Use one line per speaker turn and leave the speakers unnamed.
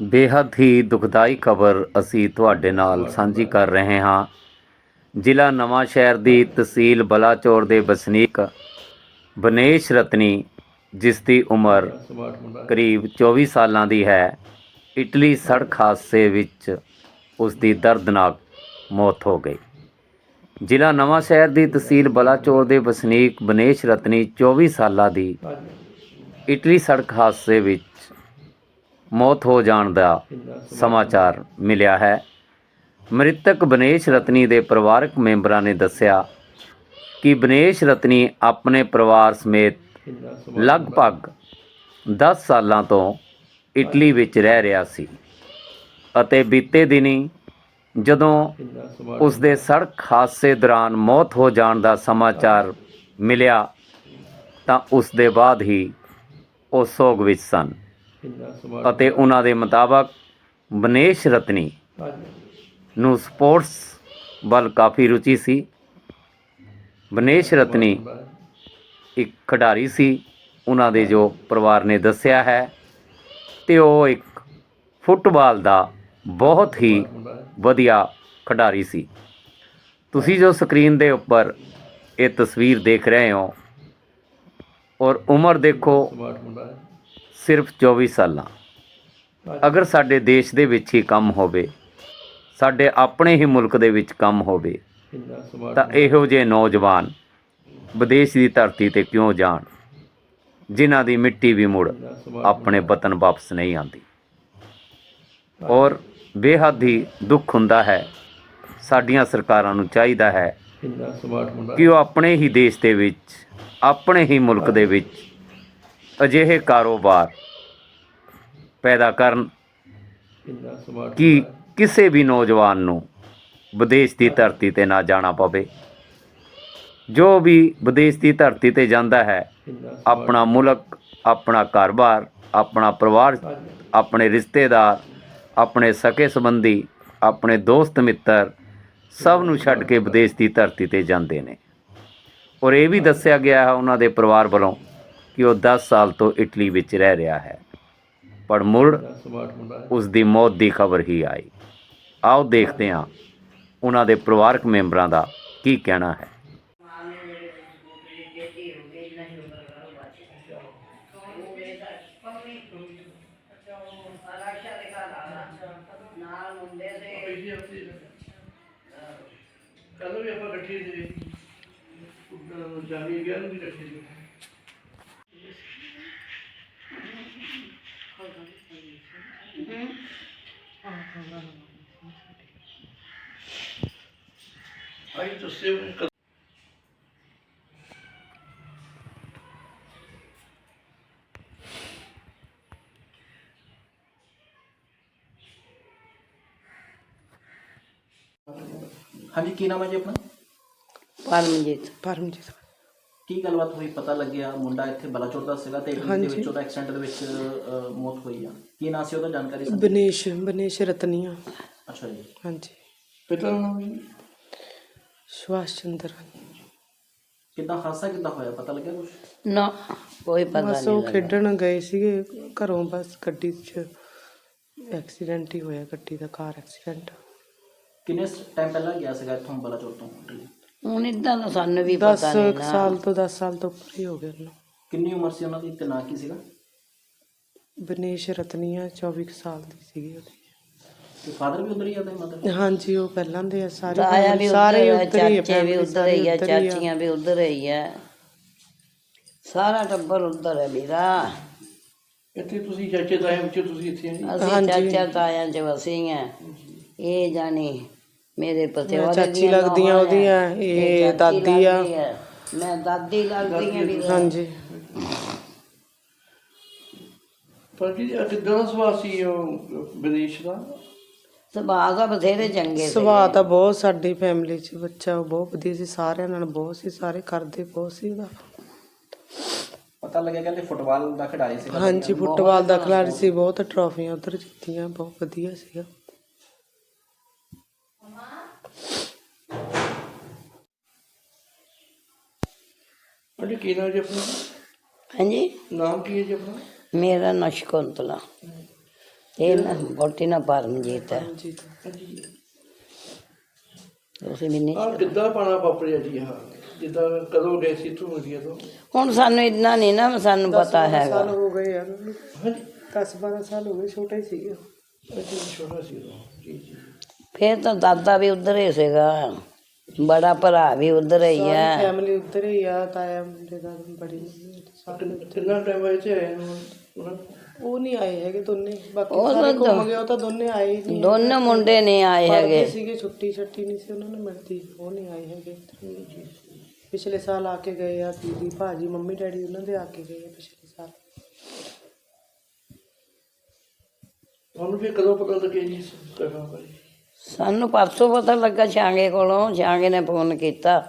ਬੇਹੱਦ ਹੀ ਦੁਖਦਾਈ ਖਬਰ ਅਸੀਂ ਤੁਹਾਡੇ ਨਾਲ ਸਾਂਝੀ ਕਰ ਰਹੇ ਹਾਂ। ਜ਼ਿਲ੍ਹਾ ਨਵਾਂ ਸ਼ਹਿਰ ਦੀ ਤਹਿਸੀਲ ਬਲਾਚੌਰ ਦੇ ਵਸਨੀਕ ਬਨੇਸ਼ ਰਤਨੀ ਜਿਸ ਦੀ ਉਮਰ ਕਰੀਬ 24 ਸਾਲਾਂ ਦੀ ਹੈ ਇਟਲੀ ਸੜਕ ਹਾਦਸੇ ਵਿੱਚ ਉਸ ਦੀ ਦਰਦਨਾਕ ਮੌਤ ਹੋ ਗਈ। ਜ਼ਿਲ੍ਹਾ ਨਵਾਂ ਸ਼ਹਿਰ ਦੀ ਤਹਿਸੀਲ ਬਲਾਚੌਰ ਦੇ ਵਸਨੀਕ ਬਨੇਸ਼ ਰਤਨੀ 24 ਸਾਲਾਂ ਦੀ ਇਟਲੀ ਸੜਕ ਹਾਦਸੇ ਵਿੱਚ ਮੌਤ ਹੋ ਜਾਣ ਦਾ ਸਮਾਚਾਰ ਮਿਲਿਆ ਹੈ। ਮ੍ਰਿਤਕ ਬਨੇਸ਼ ਰਤਨੀ ਦੇ ਪਰਿਵਾਰਕ ਮੈਂਬਰਾਂ ਨੇ ਦੱਸਿਆ ਕਿ ਬਨੇਸ਼ ਰਤਨੀ ਆਪਣੇ ਪਰਿਵਾਰ ਸਮੇਤ ਲਗਭਗ 10 ਸਾਲਾਂ ਤੋਂ ਇਟਲੀ ਵਿੱਚ ਰਹਿ ਰਿਹਾ ਸੀ ਅਤੇ ਬੀਤੇ ਦਿਨੀ ਜਦੋਂ ਉਸ ਦੇ ਸੜਕ ਹਾਦਸੇ ਦੌਰਾਨ ਮੌਤ ਹੋ ਜਾਣ ਦਾ ਸਮਾਚਾਰ ਮਿਲਿਆ ਤਾਂ ਉਸ ਦੇ ਬਾਅਦ ਹੀ ਉਹ ਸੋਗ ਵਿੱਚ ਸਨ। ਅਤੇ ਉਹਨਾਂ ਦੇ ਮੁਤਾਬਕ ਬਨੇਸ਼ ਰਤਨੀ ਨੂੰ ਸਪੋਰਟਸ ਵੱਲ ਕਾਫੀ ਰੁਚੀ ਸੀ। ਬਨੇਸ਼ ਰਤਨੀ ਇੱਕ ਖਿਡਾਰੀ ਸੀ। ਉਹਨਾਂ ਦੇ ਜੋ ਪਰਿਵਾਰ ਨੇ ਦੱਸਿਆ ਹੈ ਤੇ ਉਹ ਇੱਕ ਫੁੱਟਬਾਲ ਦਾ ਬਹੁਤ ਹੀ ਵਧੀਆ ਖਿਡਾਰੀ ਸੀ। ਤੁਸੀਂ ਜੋ ਸਕਰੀਨ ਦੇ ਉੱਪਰ ਇਹ ਤਸਵੀਰ ਦੇਖ ਰਹੇ ਹੋ ਔਰ ਉਮਰ ਦੇਖੋ ਸਿਰਫ 24 ਸਾਲਾਂ। ਅਗਰ ਸਾਡੇ ਦੇਸ਼ ਦੇ ਵਿੱਚ ਹੀ ਕੰਮ ਹੋਵੇ, ਸਾਡੇ ਆਪਣੇ ਹੀ ਮੁਲਕ ਦੇ ਵਿੱਚ ਕੰਮ ਹੋਵੇ, ਤਾਂ ਇਹੋ ਜਿਹੇ ਨੌਜਵਾਨ ਵਿਦੇਸ਼ ਦੀ ਧਰਤੀ ਤੇ ਕਿਉਂ ਜਾਣ, ਜਿਨ੍ਹਾਂ ਦੀ ਮਿੱਟੀ ਵੀ ਮੁੜ ਆਪਣੇ ਵਤਨ ਵਾਪਸ ਨਹੀਂ ਆਉਂਦੀ? ਔਰ ਬੇਹੱਦ ਹੀ ਦੁੱਖ ਹੁੰਦਾ ਹੈ, ਸਾਡੀਆਂ ਸਰਕਾਰਾਂ ਨੂੰ ਚਾਹੀਦਾ ਹੈ ਕਿ ਉਹ ਆਪਣੇ ਹੀ ਦੇਸ਼ ਦੇ ਵਿੱਚ, ਆਪਣੇ ਹੀ ਮੁਲਕ ਦੇ ਵਿੱਚ ਅਜਿਹੇ ਕਾਰੋਬਾਰ ਪੈਦਾ ਕਰਨ ਕਿ ਕਿਸੇ ਵੀ ਨੌਜਵਾਨ ਨੂੰ ਵਿਦੇਸ਼ ਦੀ ਧਰਤੀ ਤੇ ਨਾ ਜਾਣਾ ਪਵੇ। ਜੋ ਵੀ ਵਿਦੇਸ਼ ਦੀ ਧਰਤੀ ਤੇ ਜਾਂਦਾ ਹੈ ਆਪਣਾ ਮੁਲਕ ਆਪਣਾ ਘਰ-ਬਾਰ ਆਪਣਾ ਪਰਿਵਾਰ ਆਪਣੇ ਰਿਸ਼ਤੇਦਾਰ ਆਪਣੇ ਸਕੇ ਸੰਬੰਧੀ ਆਪਣੇ ਦੋਸਤ ਮਿੱਤਰ ਸਭ ਨੂੰ ਛੱਡ ਕੇ ਵਿਦੇਸ਼ ਦੀ ਧਰਤੀ ਤੇ ਜਾਂਦੇ ਨੇ। ਔਰ ਇਹ ਵੀ ਦੱਸਿਆ ਗਿਆ ਹੈ ਉਹਨਾਂ ਦੇ ਪਰਿਵਾਰ ਵੱਲੋਂ ਕਿ ਉਹ 10 ਸਾਲ ਤੋਂ ਇਟਲੀ ਵਿੱਚ ਰਹਿ ਰਿਹਾ ਹੈ। ਪਰ ਮੁੜ ਉਸ ਦੀ ਮੌਤ ਦੀ ਖਬਰ ਹੀ ਆਈ। ਆਓ ਦੇਖਦੇ ਹਾਂ ਉਹਨਾਂ ਦੇ ਪਰਿਵਾਰਕ ਮੈਂਬਰਾਂ ਦਾ ਕੀ ਕਹਿਣਾ ਹੈ।
ਕੱਲ ਵੀ ਆਪਾਂ ਇਕੱਠੇ ਸੀ ਜਾਨੀ ਗਿਆ ਨੂੰ ਵੀ ਇਕੱਠੇ ਸੀ ਆਈ ਤੁਸੀਂ
ਹਾਂਜੀ ਕੀ ਨਾਮ ਹੈ ਜੀ ਆਪਣਾ?
ਪਰਮਜੀਤ।
ਪਰਮਜੀਤ।
ਕੀ ਗੱਲਬਾਤ ਹੋਈ? ਪਤਾ ਲੱਗਿਆ ਮੁੰਡਾ ਇੱਥੇ ਬਲਾਚੌਰ ਦਾ ਸੀਗਾ ਤੇ ਇਟਲੀ ਦੇ
ਹਾਂਜੀ।
ਵਿੱਚ ਉਹਦਾ ਐਕਸੀਡੈਂਟ ਦੇ ਵਿੱਚ ਮੌਤ ਹੋਈ ਆ। ਕੀ ਨਾਂ ਸੀ ਉਹਦਾ? ਜਾਣਕਾਰੀ ਸੀ
ਬਨੇਸ਼ ਬਨੇਸ਼ ਰਤਨੀਆ
ਅੱਛਾ ਜੀ।
ਹਾਂਜੀ।
ਪਿਤਾ ਦਾ ਨਾਮ?
ਸੁਭਾਸ਼ ਚੰਦਰ।
ਕਿੱਦਾਂ ਹਾਦਸਾ ਕਿੱਦਾਂ ਹੋਇਆ? ਪਤਾ ਲੱਗਿਆ ਕੁਝ
ਨਾ ਕੋਈ ਪਤਾ
ਬਸ
ਨਹੀਂ
ਉਹ
ਲੱਗਾ
ਖੇਡਣ ਗਏ ਸੀਗੇ ਘਰੋਂ ਬਸ ਗੱਡੀ 'ਚ ਐਕਸੀਡੈਂਟ ਹੀ ਹੋਇਆ ਗੱਡੀ ਦਾ ਕਾਰ ਐਕਸੀਡੈਂਟ
ਕਿੰਨੇ ਟਾਈਮ ਪਹਿਲਾਂ ਗਿਆ ਸੀਗਾ ਇੱਥੋਂ ਬਲਾਚੌਰ ਤੋਂ?
ਹੁਣ ਇਦਾਂ ਦਾ ਸਾਨੂੰ ਵੀ
10
ਪਤਾ ਨਹੀਂ ਨਾ।
ਸਾਲ ਤੋਂ 10 ਸਾਲ ਤੋਂ ਉੱਪਰ ਹੀ ਹੋ ਗਏ ਉਹਨੂੰ
ਕਿੰਨੀ ਉਮਰ ਸੀ ਉਹਨਾਂ ਦੀ ਤੇ ਨਾਂ ਕੀ ਸੀਗਾ?
ਬਨੇਸ਼ ਰਤਨੀਆ 24 ਕੁ ਸਾਲ ਦੀ ਸੀਗੀ ਉਹਦੀ।
ਤੇ ਫਾਦਰ ਵੀ ਉਧਰ ਹੀ ਆ ਤੇ ਮਦਰ
ਹਾਂਜੀ ਉਹ ਪਹਿਲਾਂ ਦੇ ਆ ਸਾਰੇ
ਤਾਇਆ ਵੀ
ਸਾਰੇ
ਉਧਰ ਹੈ
ਆ,
ਚਾਚੇ ਵੀ
family
ਉਧਰ ਹੀ ਆ
ਸਾਰੇ ਉੱਧਰ ਹੀ ਆ।
ਚਾਚੀਆਂ ਵੀ ਉਧਰ ਹੀ ਆ। ਸਾਰਾ ਟੱਬਰ ਉਧਰ ਹੈ ਵੀਰਾ।
ਇੱਥੇ ਤੁਸੀਂ ਚਾਚੇ ਤਾਏ ਵਿੱਚ ਤੁਸੀਂ ਇੱਥੇ ਆਏ?
ਅਸੀਂ
ਹਾਂਜੀ।
ਚਾਚਾ ਤਾਇਆਂ ਚ ਵਸੀ ਆ। ਇਹ ਜਾਣੀ ਮੇਰੇ ਪਤੇ ਉਹਦੇ
ਚਾਚੀ
ਦੀਆਂ
ਲੱਗਦੀਆਂ ਉਹਦੀਆਂ, ਇਹ ਦਾਦੀ ਆ।
ਮੈਂ ਦਾਦੀ ਲੱਗਦੀ ਆ ਵੀਰਾ
ਹਾਂਜੀ।
ਪਰ ਜੀ ਕਿੱਦਾਂ ਦਾ ਸੁਭਾਅ ਸੀ ਉਹ ਵਿਦੇਸ਼ ਦਾ?
ਸੁਭਾਅ ਦਾ ਬਥੇਰੇ ਚੰਗੇ ਸੀ
ਸੁਭਾਅ ਤਾਂ ਬਹੁਤ ਸਾਡੀ ਫੈਮਿਲੀ 'ਚ ਬੱਚਾ ਉਹ ਬਹੁਤ ਵਧੀਆ ਸੀ ਸਾਰਿਆਂ ਨਾਲ ਬਹੁਤ ਸੀ ਸਾਰੇ ਕਰਦੇ ਬਹੁਤ ਸੀ ਉਹਦਾ
ਪਤਾ ਲੱਗਿਆ ਕਹਿੰਦੇ ਫੁੱਟਬਾਲ ਦਾ ਖਿਡਾਰੀ ਸੀਗਾ
ਹਾਂਜੀ ਫੁੱਟਬਾਲ ਦਾ ਖਿਡਾਰੀ ਸੀ ਬਹੁਤ ਟਰਾਫੀਆਂ ਉਧਰ ਜਿੱਤੀਆਂ ਬਹੁਤ ਵਧੀਆ ਸੀਗਾ।
ਅਜੀ ਕੀ ਨਾਮ ਜੀ ਆਪਣਾ?
ਹਾਂਜੀ।
ਨਾਮ ਕੀ ਹੈ ਜੀ ਆਪਣਾ?
ਮੇਰਾ ਨਾਂ ਸ਼ਕੁੰਤਲਾ। ਇਹ ਨਾ ਬੋਟੀ ਨਾ ਪਰਮਜੀਤ ਹੈ।
ਜੀ।
ਤੁਸੀਂ ਵੀ ਨਹੀਂ
ਆ ਕਿੱਦਾਂ ਪਾਣਾ ਵਾਪਰਿਆ ਜੀ ਹਾਂ ਜਿੱਦਾਂ ਕਦੋਂ ਗਏ ਸੀ ਇੱਥੋਂ ਇੰਡੀਆ ਤੋਂ?
ਹੁਣ ਸਾਨੂੰ ਇੰਨਾ ਨਹੀਂ ਨਾ ਸਾਨੂੰ ਪਤਾ ਹੈਗਾ।
ਸਾਲ ਹੋ ਗਏ ਯਾਰ
ਹਾਂਜੀ।
10 12 ਸਾਲ ਹੋ ਗਏ ਛੋਟਾ ਹੀ ਸੀਗਾ।
ਅੱਛਾ ਛੋਟਾ ਸੀ ਉਦੋਂ ਜੀ ਜੀ।
ਫੇਰ ਤਾਂ ਦਾਦਾ ਵੀ ਉਧਰ ਹੀ ਸੀਗਾ। ਬੜਾ ਭਰਾ ਵੀ ਉਧਰ ਹੀ ਹੈ
ਫੈਮਿਲੀ ਉੱਧਰ ਹੀ ਆ ਤਾਇਆ ਮੁੰਡੇ ਦਾ ਬੜੀ ਸਾਰੇ
ਕਿੰਨਾ ਟਾਈਮ ਉਹਨਾਂ ਨੂੰ?
ਉਹ ਨਹੀਂ ਆਏ ਹੈਗੇ ਦੋਨੇ ਬਾਕੀ
ਉਹ
ਸਾਰੇ
ਤਾਂ
ਘੁੰਮ ਗਏ ਉਹ ਤਾਂ ਦੋਨੇ ਆਏ ਹੀ ਨਹੀਂ
ਦੋਨੋਂ ਮੁੰਡੇ ਨਹੀਂ ਆਏ
ਪੜ੍ਹਦੇ
ਹੈਗੇ।
ਸੀਗੇ ਛੁੱਟੀ ਛੱਟੀ ਨਹੀਂ ਸੀ ਉਹਨਾਂ ਨੂੰ ਮਿਲਦੀ ਉਹ ਨਹੀਂ ਆਏ ਹੈਗੇ। ਪਿਛਲੇ ਸਾਲ ਆ ਕੇ ਗਏ ਆ ਦੀਦੀ ਭਾਜੀ ਮੰਮੀ ਡੈਡੀ ਉਹਨਾਂ ਦੇ ਆ ਕੇ ਗਏ ਆ ਪਿਛਲੇ ਸਾਲ।
ਤੁਹਾਨੂੰ ਫਿਰ ਕਦੋਂ ਪਤਾ ਲੱਗਿਆ ਜੀ ਇਸ ਘਟਨਾ ਬਾਰੇ?
ਸਾਨੂੰ ਪਰਸੋਂ ਪਤਾ ਲੱਗਾ ਛਾਂਗੇ ਕੋਲੋਂ ਛਾਂਗੇ ਨੇ ਫੋਨ ਕੀਤਾ।